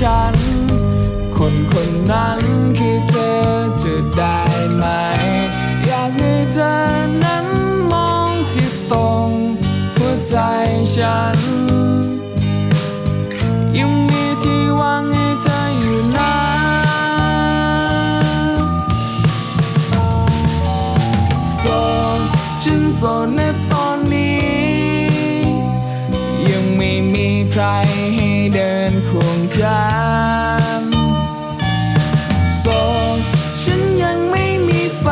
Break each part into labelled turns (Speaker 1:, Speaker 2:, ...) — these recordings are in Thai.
Speaker 1: ฉัน คนคนนั้นคือเธอจะได้ไหม อยากให้เธอนั้นมองที่ตรงหัวใจฉัน ยังมีที่วางให้เธออยู่นะโสดฉันโสดในตอนนี้ เดินควงกันโสดฉันยังไม่มีแฟ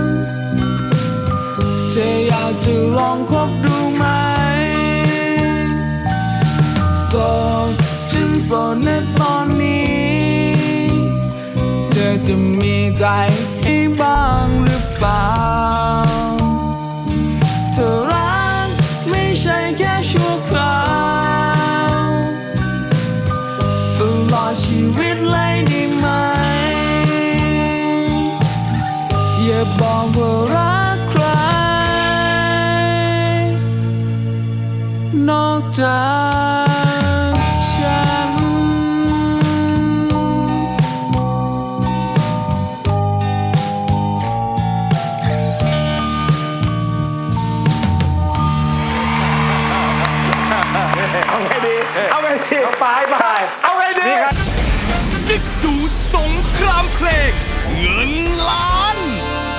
Speaker 1: นเธออยากจะลองคบดูไหมโสดฉันโสดในตอนนี้ เธอจะมีใจให้บ้างหรือเปล่า อย่าบอกว่ารักใคร นอกจากฉัน
Speaker 2: เอาไงดี เอาไงดีไปไปเอาไงดีนี่ครับ
Speaker 3: ได้ดูสงครามเพลงเงินล้าน